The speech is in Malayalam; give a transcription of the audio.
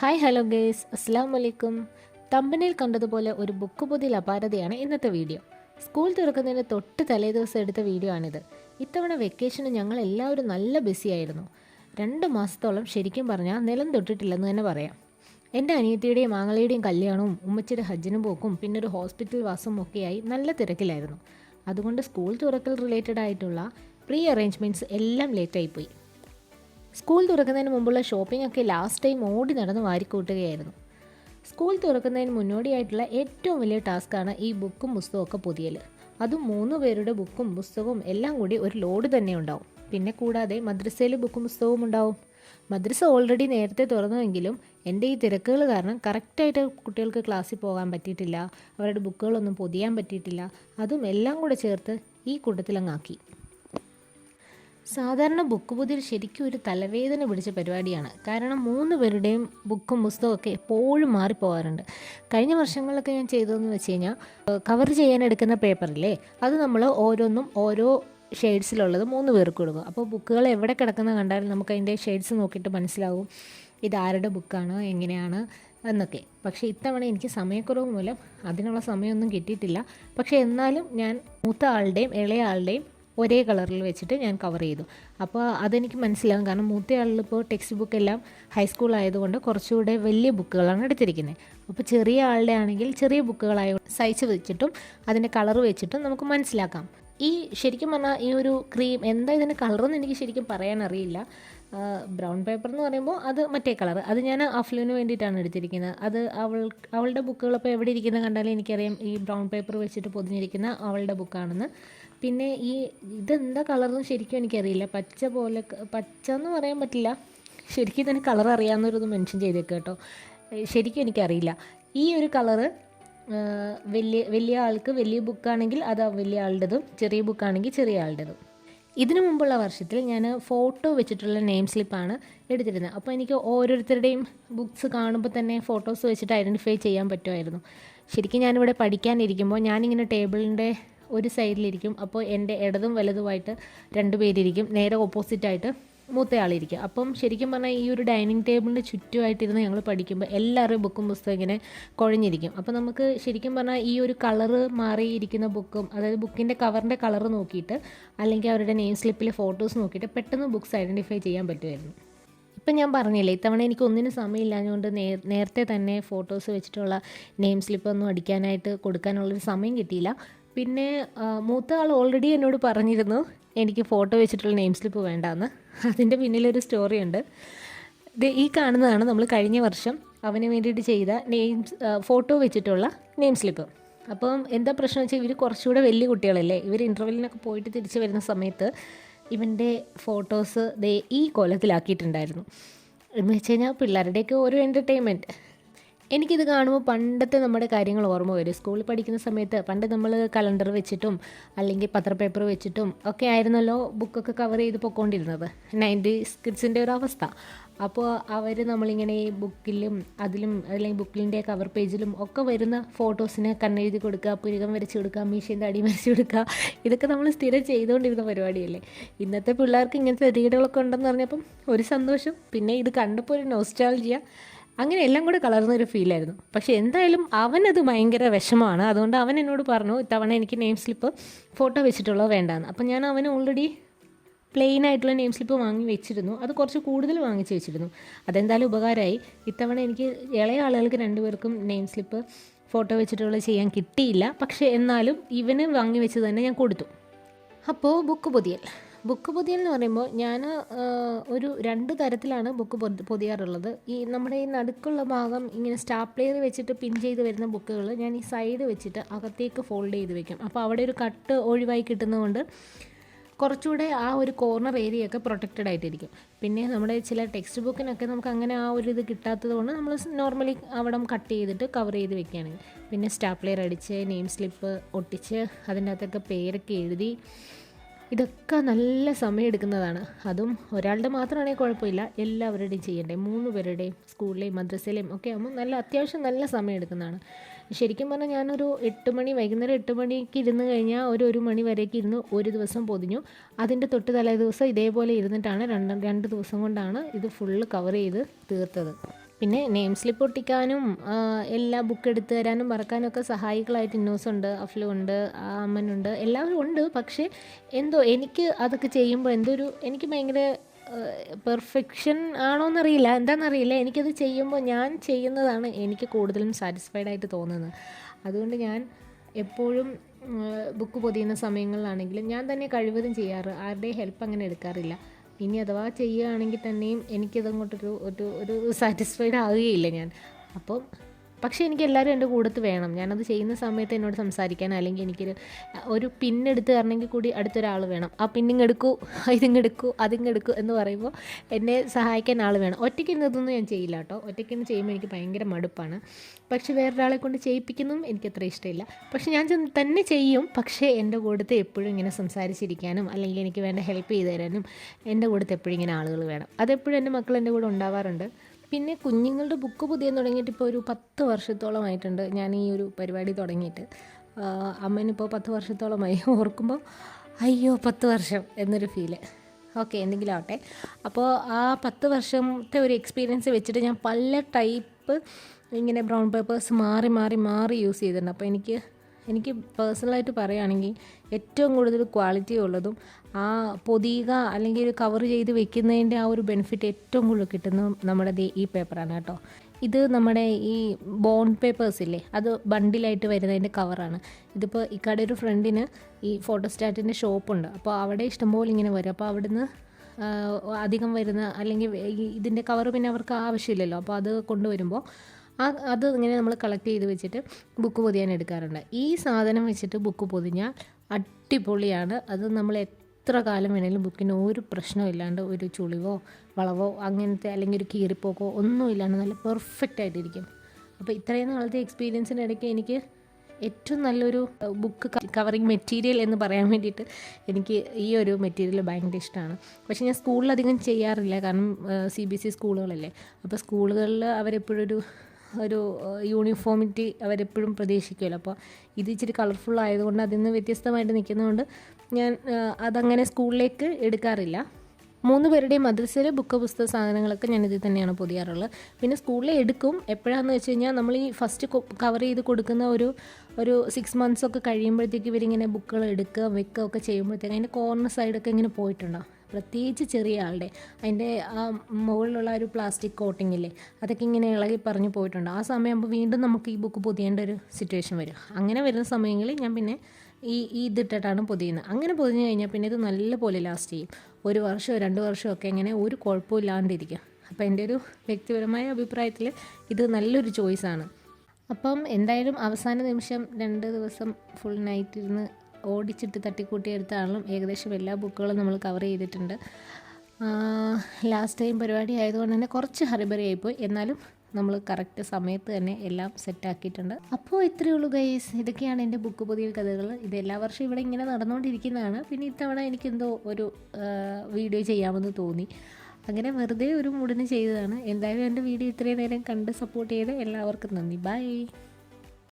ഹായ് ഹലോ ഗേസ് അസ്സാം വലൈക്കും തമ്പനിൽ കണ്ടതുപോലെ ഒരു ബുക്ക് പുതിൽ അപാരതയാണ് ഇന്നത്തെ വീഡിയോ സ്കൂൾ തുറക്കുന്നതിന് തൊട്ട് തലേദിവസം എടുത്ത വീഡിയോ ആണിത്. ഇത്തവണ വെക്കേഷന് ഞങ്ങൾ എല്ലാവരും നല്ല ബിസിയായിരുന്നു രണ്ട് മാസത്തോളം ശരിക്കും പറഞ്ഞാൽ നിലം തൊട്ടിട്ടില്ലെന്ന് തന്നെ പറയാം. എന്റെ അനിയത്തിയുടെയും ആങ്ങളയുടെയും കല്യാണവും ഉമ്മച്ചിയുടെ ഹജ്ജിനും പോക്കും പിന്നെ ഒരു ഹോസ്പിറ്റൽ വാസവും ഒക്കെയായി നല്ല തിരക്കിലായിരുന്നു. അതുകൊണ്ട് സ്കൂൾ തുറക്കൽ റിലേറ്റഡ് ആയിട്ടുള്ള പ്രീ അറേഞ്ച്മെന്റ്സ് എല്ലാം ലേറ്റായിപ്പോയി സ്കൂൾ തുറക്കുന്നതിന് മുമ്പുള്ള ഷോപ്പിംഗ് ഒക്കെ ലാസ്റ്റ് ടൈം ഓടി നടന്ന് വാരിക്കൂട്ടുകയായിരുന്നു. സ്കൂൾ തുറക്കുന്നതിന് മുന്നോടിയായിട്ടുള്ള ഏറ്റവും വലിയ ടാസ്ക്കാണ് ഈ ബുക്കും പുസ്തകവും ഒക്കെ പുതിയൽ. അതും മൂന്ന് പേരുടെ ബുക്കും പുസ്തകവും എല്ലാം കൂടി ഒരു ലോഡ് തന്നെ ഉണ്ടാവും. പിന്നെ കൂടാതെ മദ്രസയിൽ ബുക്കും പുസ്തകവും ഉണ്ടാവും. മദ്രസ ഓൾറെഡി നേരത്തെ തുറന്നുവെങ്കിലും എന്റെ ഈ തിരക്കുകൾ കാരണം കറക്റ്റായിട്ട് കുട്ടികൾക്ക് ക്ലാസ്സിൽ പോകാൻ പറ്റിയിട്ടില്ല. അവരുടെ ബുക്കുകളൊന്നും പൊതിയാൻ പറ്റിയിട്ടില്ല. അതും എല്ലാം കൂടെ ചേർത്ത് ഈ കൂട്ടത്തിലങ്ങാക്കി സാധാരണ ബുക്ക് പുതിൽ ശരിക്കും ഒരു തലവേദന പിടിച്ച പരിപാടിയാണ്. കാരണം മൂന്ന് പേരുടെയും ബുക്കും പുസ്തകവും ഒക്കെ എപ്പോഴും മാറിപ്പോകാറുണ്ട്. കഴിഞ്ഞ വർഷങ്ങളിലൊക്കെ ഞാൻ ചെയ്തതെന്ന് വെച്ച് കഴിഞ്ഞാൽ കവർ ചെയ്യാൻ എടുക്കുന്ന പേപ്പറില്ലേ അത് നമ്മൾ ഓരോന്നും ഓരോ ഷെയ്ഡ്സിലുള്ളത് മൂന്ന് പേർക്ക് കൊടുക്കും. അപ്പോൾ ബുക്കുകൾ എവിടെ കിടക്കുന്ന കണ്ടാലും നമുക്ക് അതിന്റെ ഷെയ്ഡ്സ് നോക്കിയിട്ട് മനസ്സിലാവും ഇത് ആരുടെ ബുക്കാണ് എങ്ങനെയാണ് എന്നൊക്കെ. പക്ഷേ ഇത്തവണ എനിക്ക് സമയക്കുറവ് മൂലം അതിനുള്ള സമയമൊന്നും കിട്ടിയിട്ടില്ല. പക്ഷേ എന്നാലും ഞാൻ മൂത്ത ആളുടെയും ഇളയ ആളുടെയും ഒരേ കളറിൽ വെച്ചിട്ട് ഞാൻ കവർ ചെയ്തു. അപ്പോൾ അതെനിക്ക് മനസ്സിലാകും കാരണം മൂത്തയാളിപ്പോൾ ടെക്സ്റ്റ് ബുക്ക് എല്ലാം ഹൈസ്കൂൾ ആയതുകൊണ്ട് കുറച്ചുകൂടെ വലിയ ബുക്കുകളാണ് എടുത്തിരിക്കുന്നത്. അപ്പോൾ ചെറിയ ആളുടെ ആണെങ്കിൽ ചെറിയ ബുക്കുകളായ സൈസ് വെച്ചിട്ടും അതിന്റെ കളർ വെച്ചിട്ടും നമുക്ക് മനസ്സിലാക്കാം. ഈ ശരിക്കും പറഞ്ഞാൽ ഈ ഒരു ക്രീം എന്താ ഇതിന്റെ കളറെന്ന് എനിക്ക് ശരിക്കും പറയാനറിയില്ല ബ്രൗൺ പേപ്പർ എന്ന് പറയുമ്പോൾ അത് മറ്റേ കളർ അത് ഞാൻ അഫ്ലുവിന് വേണ്ടിയിട്ടാണ് എടുത്തിരിക്കുന്നത്. അത് അവൾ അവളുടെ ബുക്കുകളപ്പോൾ എവിടെ ഇരിക്കുന്നത് കണ്ടാലും എനിക്കറിയാം. ഈ ബ്രൗൺ പേപ്പർ വെച്ചിട്ട് പൊതിഞ്ഞിരിക്കുന്ന അവളുടെ ബുക്കാണെന്ന് പിന്നെ ഈ ഇതെന്താ കളറെന്ന് ശരിക്കും എനിക്കറിയില്ല. പച്ച പോലെ പച്ച എന്ന് പറയാൻ പറ്റില്ല. ശരിക്കും ഇതിന് കളർ അറിയാവുന്നവരത് മെൻഷൻ ചെയ്തേക്ക് കേട്ടോ. ശരിക്കും എനിക്കറിയില്ല. ഈ ഒരു കളറ് വലിയ വലിയ ആൾക്ക് വലിയ ബുക്കാണെങ്കിൽ അത് വലിയ ആളുടേതും ചെറിയ ബുക്കാണെങ്കിൽ ചെറിയ ആളുടേതും. ഇതിനു മുമ്പുള്ള വർഷത്തിൽ ഞാൻ ഫോട്ടോ വെച്ചിട്ടുള്ള നെയിം സ്ലിപ്പാണ് എടുത്തിരുന്നത്. അപ്പോൾ എനിക്ക് ഓരോരുത്തരുടെയും ബുക്ക്സ് കാണുമ്പോൾ തന്നെ ഫോട്ടോസ് വെച്ചിട്ട് ഐഡന്റിഫൈ ചെയ്യാൻ പറ്റുമായിരുന്നു. ശരിക്കും ഞാനിവിടെ പഠിക്കാനിരിക്കുമ്പോൾ ഞാനിങ്ങനെ ടേബിളിന്റെ ഒരു സൈഡിലിരിക്കും. അപ്പോൾ എന്റെ ഇടതും വലതുമായിട്ട് രണ്ട് പേരിരിക്കും നേരെ ഓപ്പോസിറ്റായിട്ട് മൂത്തയാളിരിക്കും അപ്പം ശരിക്കും പറഞ്ഞാൽ ഈ ഒരു ഡൈനിങ് ടേബിളിന്റെ ചുറ്റുമായിട്ടിരുന്ന് ഞങ്ങൾ പഠിക്കുമ്പോൾ എല്ലാവരുടെയും ബുക്കും പുസ്തകം ഇങ്ങനെ കുഴഞ്ഞിരിക്കും. അപ്പോൾ നമുക്ക് ശരിക്കും പറഞ്ഞാൽ ഈ ഒരു കളറ് മാറിയിരിക്കുന്ന ബുക്കും അതായത് ബുക്കിന്റെ കവറിന്റെ കളർ നോക്കിയിട്ട് അല്ലെങ്കിൽ അവരുടെ നെയിം സ്ലിപ്പിലെ ഫോട്ടോസ് നോക്കിയിട്ട് പെട്ടെന്ന് ബുക്ക്സ് ഐഡന്റിഫൈ ചെയ്യാൻ പറ്റുമായിരുന്നു. ഇപ്പം ഞാൻ പറഞ്ഞില്ലേ ഇത്തവണ എനിക്ക് ഒന്നിനും സമയമില്ലാഞ്ഞുകൊണ്ട് നേരത്തെ തന്നെ ഫോട്ടോസ് വെച്ചിട്ടുള്ള നെയിം സ്ലിപ്പൊന്നും അടിക്കാനായിട്ട് കൊടുക്കാനുള്ളൊരു സമയം കിട്ടിയില്ല. പിന്നെ മൂത്ത ആൾ ഓൾറെഡി എന്നോട് പറഞ്ഞിരുന്നു എനിക്ക് ഫോട്ടോ വെച്ചിട്ടുള്ള നെയിം സ്ലിപ്പ് വേണ്ടാന്ന്. അതിന്റെ പിന്നിലൊരു സ്റ്റോറി ഉണ്ട്. ഇത് ഈ കാണുന്നതാണ് നമ്മൾ കഴിഞ്ഞ വർഷം അവന് വേണ്ടിയിട്ട് ചെയ്ത നെയിം ഫോട്ടോ വെച്ചിട്ടുള്ള നെയിം സ്ലിപ്പ് അപ്പം എന്താ പ്രശ്നം വെച്ചാൽ ഇവർ കുറച്ചുകൂടെ വലിയ കുട്ടികളല്ലേ? ഇവർ ഇന്റർവെല്ലിനൊക്കെ പോയിട്ട് തിരിച്ചു വരുന്ന സമയത്ത് ഇവന്റെ ഫോട്ടോസ് ദേ ഈ കോലത്തിലാക്കിയിട്ടുണ്ടായിരുന്നു. എന്ന് വെച്ച് കഴിഞ്ഞാൽ പിള്ളേരുടെയൊക്കെ ഒരു എന്റർടൈൻമെന്റ് എനിക്കിത് കാണുമ്പോൾ പണ്ടത്തെ നമ്മുടെ കാര്യങ്ങൾ ഓർമ്മ വരും. സ്കൂളിൽ പഠിക്കുന്ന സമയത്ത് പണ്ട് നമ്മൾ കലണ്ടർ വെച്ചിട്ടും അല്ലെങ്കിൽ പത്രപേപ്പർ വെച്ചിട്ടും ഒക്കെ ആയിരുന്നല്ലോ ബുക്കൊക്കെ കവർ ചെയ്ത് പൊക്കോണ്ടിരുന്നത് നയന്റി കിഡ്സിന്റെ ഒരു അവസ്ഥ. അപ്പോൾ അവർ നമ്മളിങ്ങനെ ബുക്കിലും അതിലും അല്ലെങ്കിൽ ബുക്കിലിന്റെ കവർ പേജിലും ഒക്കെ വരുന്ന ഫോട്ടോസിനെ കണ്ണെഴുതി കൊടുക്കുക പുരുകം വരച്ച് കൊടുക്കുക മീശേന്റെ അടി വരച്ച് കൊടുക്കുക ഇതൊക്കെ നമ്മൾ സ്ഥിരം ചെയ്തുകൊണ്ടിരുന്ന പരിപാടിയല്ലേ. ഇന്നത്തെ പിള്ളേർക്ക് ഇങ്ങനത്തെ രീതികളൊക്കെ ഉണ്ടെന്ന് പറഞ്ഞപ്പം ഒരു സന്തോഷം. പിന്നെ ഇത് കണ്ടപ്പോൾ ഒരു നോസ്റ്റാൾജിയ അങ്ങനെ എല്ലാം കൂടെ ഫീൽ ഫീലായിരുന്നു. പക്ഷെ എന്തായാലും അവനത് ഭയങ്കര വിഷമമാണ്. അതുകൊണ്ട് അവൻ എന്നോട് പറഞ്ഞു ഇത്തവണ എനിക്ക് നെയിം സ്ലിപ്പ് ഫോട്ടോ വെച്ചിട്ടുള്ളത് വേണ്ടാന്ന്. അപ്പം ഞാൻ അവന് ഓൾറെഡി പ്ലെയിൻ ആയിട്ടുള്ള നെയിം സ്ലിപ്പ് വാങ്ങി വെച്ചിരുന്നു. അത് കുറച്ച് കൂടുതൽ വാങ്ങിച്ച് വെച്ചിരുന്നു. അതെന്തായാലും ഉപകാരമായി. ഇത്തവണ എനിക്ക് ഇളയ ആളുകൾക്ക് രണ്ടുപേർക്കും നെയിം സ്ലിപ്പ് ഫോട്ടോ വെച്ചിട്ടുള്ള ചെയ്യാൻ കിട്ടിയില്ല. പക്ഷേ എന്നാലും ഇവന് വാങ്ങി വെച്ച് തന്നെ ഞാൻ കൊടുത്തു. അപ്പോൾ ബുക്ക് പൊതിയൽ ബുക്ക് പൊതിയൽ എന്ന് പറയുമ്പോൾ ഞാൻ ഒരു രണ്ട് തരത്തിലാണ് ബുക്ക് പൊതിയാറുള്ളത്. ഈ നമ്മുടെ ഈ നടുക്കുള്ള ഭാഗം ഇങ്ങനെ സ്റ്റാപ്ലെയർ വെച്ചിട്ട് പിൻ ചെയ്ത് വരുന്ന ബുക്കുകൾ ഞാൻ ഈ സൈഡ് വെച്ചിട്ട് അകത്തേക്ക് ഫോൾഡ് ചെയ്ത് വെക്കും. അപ്പോൾ അവിടെ ഒരു കട്ട് ഒഴിവായി കിട്ടുന്നതുകൊണ്ട് കുറച്ചുകൂടെ ആ ഒരു കോർണർ ഏരിയ ഒക്കെ പ്രൊട്ടക്റ്റഡ് ആയിട്ടിരിക്കും. പിന്നെ നമ്മുടെ ചില ടെക്സ്റ്റ് ബുക്കിനൊക്കെ നമുക്ക് അങ്ങനെ ആ ഒരു ഇത് കിട്ടാത്തത് കൊണ്ട് നമ്മൾ നോർമലി അവിടെ കട്ട് ചെയ്തിട്ട് കവർ ചെയ്ത് വെക്കുകയാണെങ്കിൽ. പിന്നെ സ്റ്റാപ്ലെയർ അടിച്ച് നെയിം സ്ലിപ്പ് ഒട്ടിച്ച് അതിന്റെ അകത്തൊക്കെ പേരൊക്കെ എഴുതി ഇതൊക്കെ നല്ല സമയം എടുക്കുന്നതാണ് അതും ഒരാളുടെ മാത്രമാണെങ്കിൽ കുഴപ്പമില്ല. എല്ലാവരുടെയും ചെയ്യണ്ടേ. മൂന്ന് പേരുടെയും സ്കൂളിലെയും മദ്രസയിലെയും ഒക്കെ ആകുമ്പോൾ നല്ല അത്യാവശ്യം നല്ല സമയം എടുക്കുന്നതാണ് ശരിക്കും പറഞ്ഞാൽ ഞാനൊരു എട്ട് മണി വൈകുന്നേരം എട്ട് മണിക്ക് ഇരുന്ന് കഴിഞ്ഞാൽ ഒരു ഒരു മണി വരേക്ക് ഇരുന്ന് ഒരു ദിവസം പൊതിഞ്ഞു. അതിന്റെ തൊട്ട് തലേ ദിവസം ഇതേപോലെ ഇരുന്നിട്ടാണ് രണ്ട് രണ്ട് ദിവസം കൊണ്ടാണ് ഇത് ഫുള്ള് കവർ ചെയ്ത് തീർത്തത്. പിന്നെ നെയിം സ്ലിപ്പ് ഒട്ടിക്കാനും എല്ലാ ബുക്ക് എടുത്തു തരാനും മറക്കാനൊക്കെ സഹായികളായിട്ട് ഇന്നോസുണ്ട് അഫ്ലുണ്ട് അമ്മനുണ്ട് എല്ലാവരും ഉണ്ട്. പക്ഷേ എന്തോ എനിക്ക് അതൊക്കെ ചെയ്യുമ്പോൾ എന്തോ ഒരു എനിക്ക് ഭയങ്കര പെർഫെക്ഷൻ ആണോന്നറിയില്ല. എന്താണെന്നറിയില്ല എനിക്കത് ചെയ്യുമ്പോൾ ഞാൻ ചെയ്യുന്നതാണ് എനിക്ക് കൂടുതലും സാറ്റിസ്ഫൈഡ് ആയിട്ട് തോന്നുന്നത്. അതുകൊണ്ട് ഞാൻ എപ്പോഴും ബുക്ക് പൊതിയുന്ന സമയങ്ങളിലാണെങ്കിലും ഞാൻ തന്നെ കഴിവതും ചെയ്യാറ്. ആരുടെയും ഹെൽപ്പ് അങ്ങനെ എടുക്കാറില്ല. ഇനി അഥവാ ചെയ്യുകയാണെങ്കിൽ തന്നെയും എനിക്കതങ്ങോട്ടൊരു ഒരു ഒരു സാറ്റിസ്ഫൈഡ് ആവുകയില്ല ഞാൻ. അപ്പം പക്ഷേ എനിക്ക് എല്ലാവരും എന്റെ കൂടത്ത് വേണം. ഞാനത് ചെയ്യുന്ന സമയത്ത് എന്നോട് സംസാരിക്കാൻ അല്ലെങ്കിൽ എനിക്കൊരു ഒരു പിന്നെടുത്ത് തരണമെങ്കിൽ കൂടി അടുത്തൊരാൾ വേണം. ആ പിന്നിങ് എടുക്കൂ ഇതിങ് എടുക്കൂ അതിങ് എടുക്കൂ എന്ന് പറയുമ്പോൾ എന്നെ സഹായിക്കാൻ ആൾ വേണം. ഒറ്റയ്ക്ക് ഇന്നതൊന്നും ഞാൻ ചെയ്യില്ല കേട്ടോ. ഒറ്റയ്ക്ക് ഇന്ന് ചെയ്യുമ്പോൾ എനിക്ക് ഭയങ്കര മടുപ്പാണ്. പക്ഷേ വേറൊരാളെ കൊണ്ട് ചെയ്യിപ്പിക്കുന്നതും എനിക്ക് അത്ര ഇഷ്ടമില്ല. പക്ഷേ ഞാൻ തന്നെ ചെയ്യും. പക്ഷേ എന്റെ കൂടത്ത് എപ്പോഴും ഇങ്ങനെ സംസാരിച്ചിരിക്കാനും അല്ലെങ്കിൽ എനിക്ക് വേണ്ട ഹെൽപ്പ് ചെയ്ത് തരാനും എന്റെ കൂടത്ത് എപ്പോഴും ഇങ്ങനെ ആളുകൾ വേണം. അതെപ്പോഴും എന്റെ മക്കൾ എന്റെ കൂടെ ഉണ്ടാവാറുണ്ട്. പിന്നെ കുഞ്ഞുങ്ങളുടെ ബുക്ക് പുതിയ തുടങ്ങിയിട്ട് ഇപ്പോൾ ഒരു പത്ത് വർഷത്തോളമായിട്ടുണ്ട് ഞാൻ ഈ ഒരു പരിപാടി തുടങ്ങിയിട്ട്. അമ്മനിപ്പോൾ പത്ത് വർഷത്തോളമായി. ഓർക്കുമ്പോൾ അയ്യോ പത്ത് വർഷം എന്നൊരു ഫീൽ ഓക്കെ എന്തെങ്കിലും ആവട്ടെ. അപ്പോൾ ആ പത്ത് വർഷത്തെ ഒരു എക്സ്പീരിയൻസ് വെച്ചിട്ട് ഞാൻ പല ടൈപ്പ് ഇങ്ങനെ ബ്രൗൺ പേപ്പേഴ്സ് മാറി മാറി മാറി യൂസ് ചെയ്തിട്ടുണ്ട്. അപ്പോൾ എനിക്ക് എനിക്ക് പേഴ്സണലായിട്ട് പറയുകയാണെങ്കിൽ ഏറ്റവും കൂടുതൽ ക്വാളിറ്റി ഉള്ളതും ആ പൊതിയുക അല്ലെങ്കിൽ ഒരു കവർ ചെയ്ത് വെക്കുന്നതിന്റെ ആ ഒരു ബെനിഫിറ്റ് ഏറ്റവും കൂടുതൽ കിട്ടുന്നത് നമ്മുടെ ഈ പേപ്പറാണ് കേട്ടോ. ഇത് നമ്മുടെ ഈ ബോൺ പേപ്പേഴ്സ് ഇല്ലേ അത് ബണ്ടിലായിട്ട് വരുന്നതിന്റെ കവറാണ് ഇതിപ്പോൾ ഇക്കടെ ഒരു ഫ്രണ്ടിന് ഈ ഫോട്ടോസ്റ്റാറ്റിന്റെ ഷോപ്പുണ്ട് അപ്പോൾ അവിടെ ഇഷ്ടംപോലെ ഇങ്ങനെ വരും. അപ്പോൾ അവിടുന്ന് അധികം വരുന്ന അല്ലെങ്കിൽ ഇതിന്റെ കവർ പിന്നെ അവർക്ക് ആവശ്യമില്ലല്ലോ. അപ്പോൾ അത് കൊണ്ടുവരുമ്പോൾ ആ അത് ഇങ്ങനെ നമ്മൾ കളക്ട് ചെയ്ത് വെച്ചിട്ട് ബുക്ക് പൊതിയാൻ എടുക്കാറുണ്ട്. ഈ സാധനം വെച്ചിട്ട് ബുക്ക് പൊതിഞ്ഞാൽ അടിപൊളിയാണ്. അത് നമ്മൾ എത്ര കാലം വേണേലും ബുക്കിന് ഒരു പ്രശ്നവും ഇല്ലാണ്ട് ഒരു ചുളിവോ വളവോ അങ്ങനത്തെ അല്ലെങ്കിൽ ഒരു കീറിപ്പോക്കോ ഒന്നും ഇല്ലാണ്ട് നല്ല പെർഫെക്റ്റ് ആയിട്ടിരിക്കും. അപ്പോൾ ഇത്രയും നാളത്തെ എക്സ്പീരിയൻസിന്റെ ഇടയ്ക്ക് എനിക്ക് ഏറ്റവും നല്ലൊരു ബുക്ക് കവറിങ് മെറ്റീരിയൽ എന്ന് പറയാൻ വേണ്ടിയിട്ട് എനിക്ക് ഈ ഒരു മെറ്റീരിയൽ ഭയങ്കര ഇഷ്ടമാണ് പക്ഷേ ഞാൻ സ്കൂളിലധികം ചെയ്യാറില്ല. കാരണം സി ബി എസ് ഇ സ്കൂളുകളല്ലേ അപ്പോൾ സ്കൂളുകളിൽ അവരെപ്പോഴും ഒരു യൂണിഫോമിറ്റി അവരെപ്പോഴും പ്രതീക്ഷിക്കുമല്ലോ. അപ്പോൾ ഇത് ഇച്ചിരി കളർഫുൾ ആയതുകൊണ്ട് അതിൽ നിന്ന് വ്യത്യസ്തമായിട്ട് നിൽക്കുന്നതുകൊണ്ട് ഞാൻ അതങ്ങനെ സ്കൂളിലേക്ക് എടുക്കാറില്ല. മൂന്ന് പേരുടെയും മദ്രസയിൽ ബുക്ക് പുസ്തക സാധനങ്ങളൊക്കെ ഞാൻ ഇതിൽ തന്നെയാണ് പൊതിയാറുള്ളത്. പിന്നെ സ്കൂളിൽ എടുക്കും. എപ്പോഴാണെന്ന് വെച്ച് കഴിഞ്ഞാൽ നമ്മൾ ഈ ഫസ്റ്റ് കവർ ചെയ്ത് കൊടുക്കുന്ന ഒരു ഒരു സിക്സ് മന്ത്സ് ഒക്കെ കഴിയുമ്പോഴത്തേക്ക് ഇവരിങ്ങനെ ബുക്കുകൾ എടുക്കുക വെക്കുക ഒക്കെ ചെയ്യുമ്പോഴത്തേക്ക് അതിന്റെ കോർണർ സൈഡൊക്കെ ഇങ്ങനെ പോയിട്ടുണ്ടാവും. പ്രത്യേകിച്ച് ചെറിയ ആളുടെ അതിന്റെ ആ മുകളിലുള്ള ഒരു പ്ലാസ്റ്റിക് കോട്ടിംഗ് ഇല്ലേ അതൊക്കെ ഇങ്ങനെ ഇളകി പറഞ്ഞു പോയിട്ടുണ്ട്. ആ സമയമാകുമ്പോൾ വീണ്ടും നമുക്ക് ഈ ബുക്ക് പൊതിയേണ്ട ഒരു സിറ്റുവേഷൻ വരും. അങ്ങനെ വരുന്ന സമയങ്ങളിൽ ഞാൻ പിന്നെ ഈ ഈ ഇതിട്ടിട്ടാണ് പൊതിയുന്നത്. അങ്ങനെ പൊതിഞ്ഞ് കഴിഞ്ഞാൽ പിന്നെ ഇത് നല്ലപോലെ ലാസ്റ്റ് ചെയ്യും. ഒരു വർഷമോ രണ്ട് വർഷമോ ഒക്കെ ഇങ്ങനെ ഒരു കുഴപ്പവും ഇല്ലാണ്ടിരിക്കും അപ്പോൾ എന്റെ ഒരു വ്യക്തിപരമായ അഭിപ്രായത്തിൽ ഇത് നല്ലൊരു ചോയ്സാണ് അപ്പം എന്തായാലും അവസാന നിമിഷം രണ്ട് ദിവസം ഫുൾ നൈറ്റ് ഇരുന്ന് ഓടിച്ചിട്ട് തട്ടിക്കൂട്ടിയെടുത്താണെങ്കിലും ഏകദേശം എല്ലാ ബുക്കുകളും നമ്മൾ കവർ ചെയ്തിട്ടുണ്ട്. ലാസ്റ്റ് ടൈം പരിപാടി ആയതുകൊണ്ട് തന്നെ കുറച്ച് ഹറിബറി ആയിപ്പോയി. എന്നാലും നമ്മൾ കറക്റ്റ് സമയത്ത് തന്നെ എല്ലാം സെറ്റാക്കിയിട്ടുണ്ട് അപ്പോൾ ഇത്രയേ ഉള്ളൂ ഗൈസ് ഇതൊക്കെയാണ് എന്റെ ബുക്ക് പുതിയ കഥകൾ. ഇത് എല്ലാ വർഷവും ഇവിടെ ഇങ്ങനെ നടന്നുകൊണ്ടിരിക്കുന്നതാണ്. പിന്നെ ഇത്തവണ എനിക്കെന്തോ ഒരു വീഡിയോ ചെയ്യാമെന്ന് തോന്നി. അങ്ങനെ വെറുതെ ഒരു മൂടിന് ചെയ്തതാണ്. എന്തായാലും എന്റെ വീഡിയോ ഇത്രയും നേരം കണ്ട് സപ്പോർട്ട് ചെയ്ത് എല്ലാവർക്കും നന്ദി. ബൈ